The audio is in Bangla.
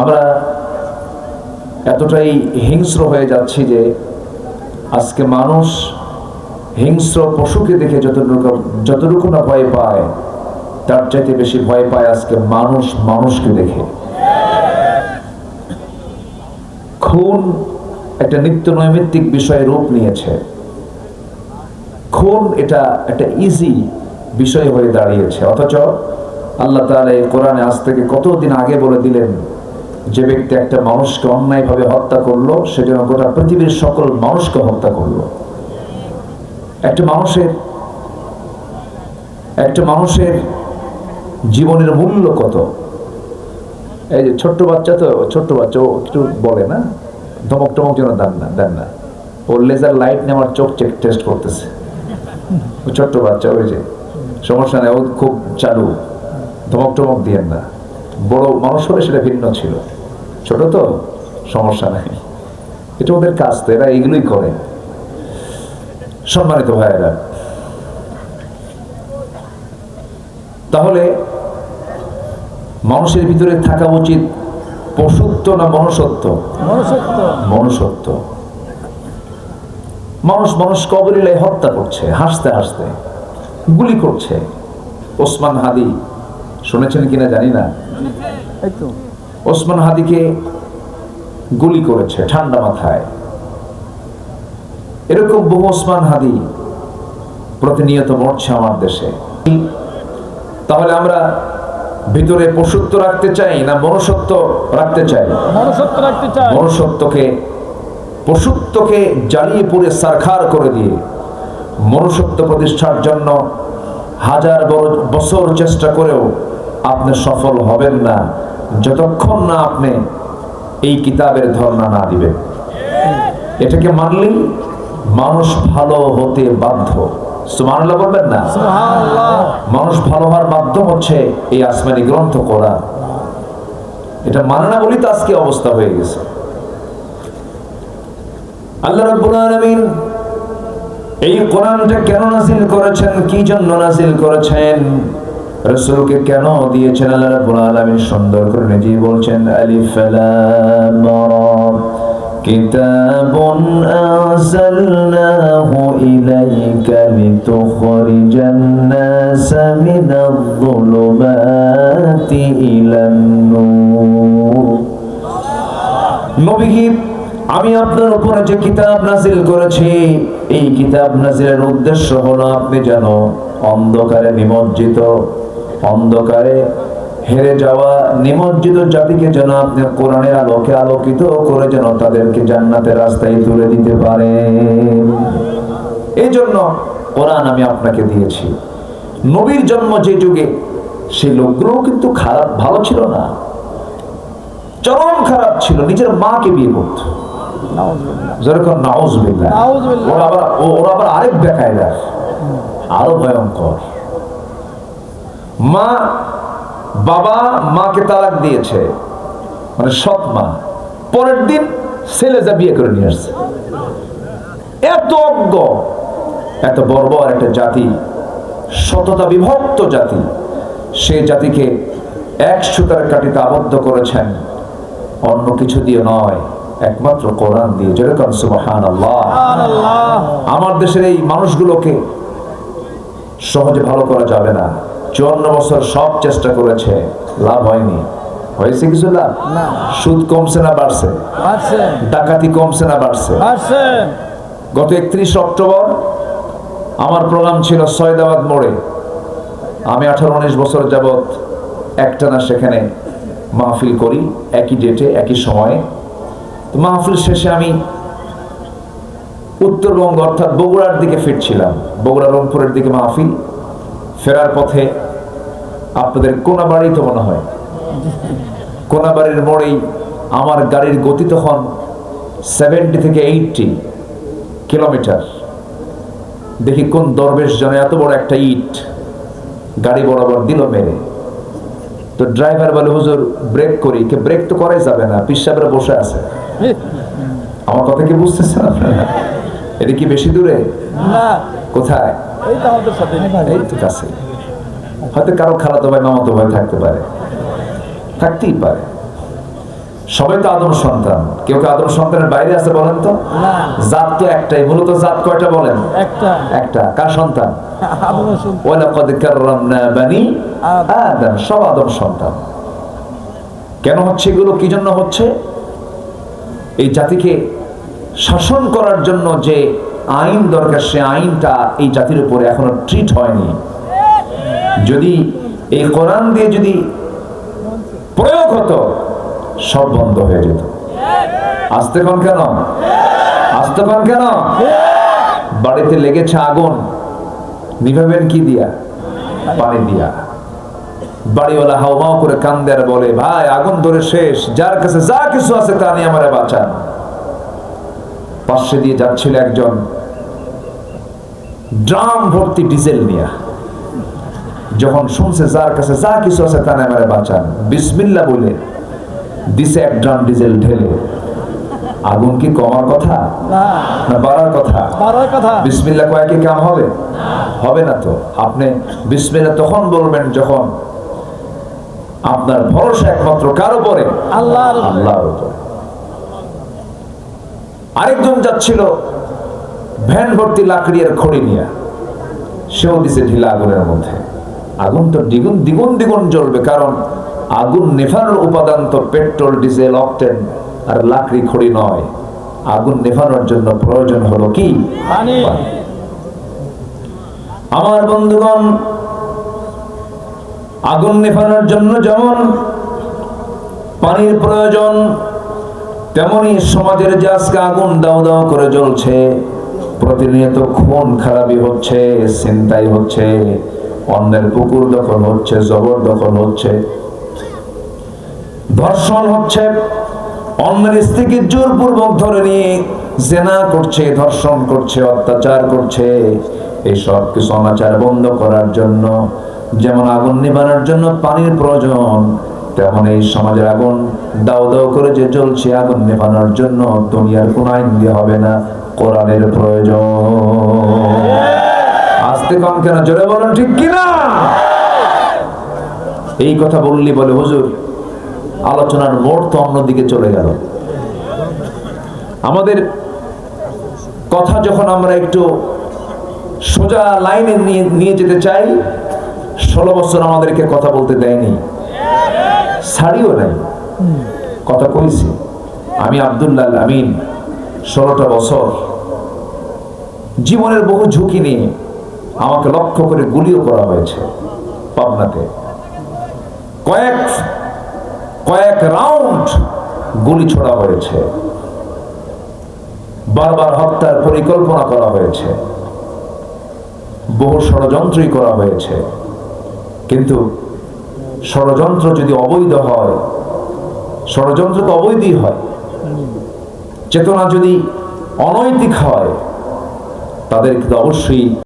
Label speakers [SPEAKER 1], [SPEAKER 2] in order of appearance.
[SPEAKER 1] আমরা এতটাই হিংস্র হয়ে যাচ্ছি যে আজকে মানুষ হিংস্র পশুকে দেখে যতটুকু যতটুকু না ভয় পায়, তার চাইতে বেশি ভয় পায় আজকে মানুষ মানুষকে দেখে। খুন একটা নিত্য নৈমিত্তিক বিষয়ে রূপ নিয়েছে। খুন এটা একটা ইজি বিষয় হয়ে দাঁড়িয়েছে। অথচ আল্লাহ তাআলা এই কোরআনে আজ থেকে কতদিন আগে বলে দিলেন যে ব্যক্তি একটা মানুষকে অন্যায়ভাবে হত্যা করল, সে যেন গোটা পৃথিবীর সকল মানুষকে হত্যা করল। একটা মানুষের একটা মানুষের জীবনের মূল্য কত? এই যে ছোট্ট বাচ্চা তো, ছোট্ট বাচ্চা, ও একটু বলে না? ধমক টমক যেন দেন না দেন না। ওর লেজার লাইট নিয়ে আমার চোখ চেক টেস্ট করতেছে। ও ছোট্ট বাচ্চা, ওই যে। সমস্যা নেই, ও খুব চালু। ধমক টমক দিয়েন না। বড় মানুষ হলে সেটা ভিন্ন ছিল। ছোট তো সমস্যা নেই। এটা ওদের কাজ তো এরা এইগুলোই করে। সম্মানিত ভাইয়েরা তাহলে মানুষের ভিতরে থাকা উচিত পশুত্ব না মনুষ্যত্ব?
[SPEAKER 2] মনুষ্যত্ব।
[SPEAKER 1] মানুষ মানুষ কবরিলায় হত্যা করছে হাসতে হাসতে গুলি করছে। ওসমান হাদি শুনেছেন কিনা জানি না। ওসমান হাদিকে গুলি করেছে ঠান্ডা মাথায়। এরকম বহু ওসমান হাদি প্রতিনিয়ত মরছে আমার দেশে। তাহলে আমরা ভিতরে পশুত্ব রাখতে চাই না মনুষ্যত্ব রাখতে চাই?
[SPEAKER 2] মনুষ্যত্ব রাখতে চাই।
[SPEAKER 1] মনুষ্যত্বকে পশুত্বকে জ্বালিয়ে পুড়ে সারখার করে দিয়ে মনুষ্যত্ব প্রতিষ্ঠার জন্য হাজার বছর চেষ্টা করেও আপনি সফল হবেন না। যতক্ষণ না আপনি এই কিতাবের ধর্ণা না দিবেন। এটাকে মানলেই মানুষ ভালো হতে বাধ্য। বলবেন না? মানুষ ভালো হওয়ার মাধ্যম হচ্ছে এই আসমানি গ্রন্থ কোরআন এটা মানে না বলি তো আজকে অবস্থা হয়ে গেছে। আল্লাহ রাব্বুল আলামিন এই কোরআনটা কেন নাজিল করেছেন? কি জন্য নাজিল করেছেন? রাসূলকে কেন দিয়েছেন আল্লাহ রাব্বুল আলামিন সুন্দর করে নিজেই বলছেন আলিফ লাম রা كتاب أنزلناه إليك لتخرج الناس من الظلمات إلى النور নবীজি আমি আপনার উপরে যে কিতাব নাজিল করেছি এই কিতাব নাজিলের উদ্দেশ্য হলো আপনি যেন অন্ধকারে নিমজ্জিত অন্ধকারে হেরে যাওয়া নিমজ্জিত জাতিকে যেন আপনি কোরআনের আলোকে আলোকিত করে যেন তাদেরকে জান্নাতের রাস্তায় তুলে দিতে পারে। এই জন্য কোরআন আমি আপনাকে দিয়েছি। নবীর জন্ম যে যুগে সেই লোকগুলোও কিন্তু খারাপ ভালো ছিল না। চরম খারাপ ছিল নিজের মাকে বিয়ে করত। যেরকম নাউজবিল্লাহ।
[SPEAKER 2] নাউজুবিল্লাহ।
[SPEAKER 1] ওরা আবার ওরা আবার আরেক দেখায় দেয় আরও ভয়ঙ্কর। মা বাবা মাকে তালাক দিয়েছে। মানে সৎ মা। পরের দিন ছেলে যা বিয়ে করে নিয়ে আসছে। এত অজ্ঞ এত বর্বর একটা জাতি শততা বিভক্ত জাতি। সে জাতিকে এক সুতার কাটিতে আবদ্ধ করেছেন। অন্য কিছু দিয়ে নয় একমাত্র কোরআন দিয়ে। যেরকম সুবহান আল্লাহ আমার দেশের এই মানুষগুলোকে সহজে ভালো করা যাবে না। চুয়ান্ন বছর সব চেষ্টা করেছে লাভ হয়নি। হয়েছে কিছু লাভ? সুদ কমছে না বাড়ছে। ডাকাতি কমছে না বাড়ছে। গত একত্রিশ অক্টোবর আমার প্রোগ্রাম ছিল সয়দাবাদ মোড়ে। আমি আঠারো উনিশ বছর যাবৎ একটানা সেখানে মাহফিল করি একই ডেটে একই সময়ে। তো মাহফিল শেষে আমি উত্তরবঙ্গ অর্থাৎ বগুড়ার দিকে ফিরছিলাম। বগুড়া রংপুরের দিকে মাহফিল। ফেরার পথে আপনাদের কোনাবাড়ি তো মনে হয়। কোনাবাড়ির মোড়েই আমার গাড়ির গতি তখন সেভেন্টি থেকে এইটটি কিলোমিটার দেখি কোন দরবেশ জনে এত বড় একটা ইট গাড়ি বরাবর দিল মেরে। তো ড্রাইভার বলে হুজুর ব্রেক করি। কে ব্রেক তো করাই যাবে না পিসাবরা বসে আছে। আমার কথা কি বুঝতেছেন আপনারা? এটা কি বেশি দূরে?
[SPEAKER 2] না।
[SPEAKER 1] কোথায়?
[SPEAKER 2] এই তো
[SPEAKER 1] কাছে হয়তো কারও খালাতো ভাই মামাতো ভাই থাকতে পারে। থাকতেই পারে। সবাই তো আদম সন্তান। কেউ কেউ আদম সন্তানের বাইরে আছে বলেন তো? জাত তো একটাই মূলত জাত কয়টা বলেন?
[SPEAKER 2] একটা।
[SPEAKER 1] কার সন্তান।
[SPEAKER 2] আদম।
[SPEAKER 1] সব আদম সন্তান। কেন হচ্ছে এগুলো? কি জন্য হচ্ছে? এই জাতিকে শাসন করার জন্য যে আইন দরকার সে আইনটা এই জাতির উপরে এখনও ট্রিট হয়নি। যদি এই কোরআন দিয়ে যদি প্রয়োগ হতো, সব বন্ধ হয়ে যেত। আসতে কন কেন? আসতে কন কেন? বাড়িতে লেগেছে আগুন। নিভাবেন কি দিয়া? পানি দিয়া। বাড়িওয়ালা হাওমাও করে কান্দে আর বলে, ভাই, আগুন ধরে শেষ। যার কাছে যা কিছু আছে তা নিয়ে আমার বাঁচান। পাশে দিয়ে যাচ্ছিল একজন। ড্রাম ভর্তি ডিজেল নিয়ে। যখন শুনছে যার কাছে যা কিছু আছে তা নিয়ে আমারে বাঁচান। বিসমিল্লা বলে দিছে এক ড্রাম ডিজেল ঢেলে। আগুন কি কমার কথা?
[SPEAKER 2] না।
[SPEAKER 1] বাড়ার কথা?
[SPEAKER 2] কথা।
[SPEAKER 1] বিসমিল্লা কয়েকে কাম হবে? হবে না তো। আপনি বিসমিল্লা তখন বলবেন যখন আপনার ভরসা একমাত্র কার উপরে?
[SPEAKER 2] আল্লাহর।
[SPEAKER 1] আল্লাহর উপরে। আরেকজন যাচ্ছিল ভ্যান ভর্তি লাকড়ি আর খড়ি নিয়ে। সেও দিছে ঢিলা আগুনের মধ্যে। আগুন তো দ্বিগুণ দ্বিগুণ দ্বিগুণ জ্বলবে কারণ আগুন নেভানোর উপাদান তো পেট্রোল ডিজেল অক্টেন আর লাকড়ি খড়ি নয়। আগুন নেভানোর জন্য প্রয়োজন হলো কি? আমার বন্ধুগণ আগুন নেভানোর জন্য যেমন পানির প্রয়োজন তেমনি সমাজের যে আজকে আগুন দাও দাও করে জ্বলছে প্রতিনিয়ত খুন খারাপি হচ্ছে চিন্তাই হচ্ছে অন্যের পুকুর দখল হচ্ছে, জবর দখল হচ্ছে, ধর্ষণ হচ্ছে, অন্যের স্ত্রীকে জোরপূর্বক ধরে নিয়ে জেনা করছে, ধর্ষণ করছে, অত্যাচার করছে। এই সব কিছু অনাচার বন্ধ করার জন্য, যেমন আগুন নিবানোর জন্য পানির প্রয়োজন, তেমন এই সমাজের আগুন দাও দাও করে যে জ্বলছে আগুন নেভানোর জন্য দুনিয়ার কোন আইন দিয়ে হবে না, কোরআনের প্রয়োজন। আসতে কম কেন? জোরে বলুন, ঠিক কিনা? এই কথা বললি বলে হুজুর, আলোচনার মোড় তো অন্যদিকে চলে গেল। আমাদের কথা যখন আমরা একটু সোজা লাইনে নিয়ে নিয়ে যেতে চাই, ষোলো বছর আমাদেরকে কথা বলতে দেয়নি। ছাড়িও নাই। কথা কইছি, আমি আবদুল্লাহ আমিন, ষোলোটা বছর জীবনের বহু ঝুঁকি নিয়ে আমাকে লক্ষ্য করে গুলিও করা হয়েছে পাবনাতে। কয়েক কয়েক রাউন্ড গুলি ছোড়া হয়েছে। বারবার হত্যার পরিকল্পনা করা হয়েছে। বহু ষড়যন্ত্রই করা হয়েছে। কিন্তু ষড়যন্ত্র যদি অবৈধ হয়, ষড়যন্ত্র তো অবৈধই হয়। চেতনা যদি অনৈতিক হয় তাদেরকে তো অবশ্যই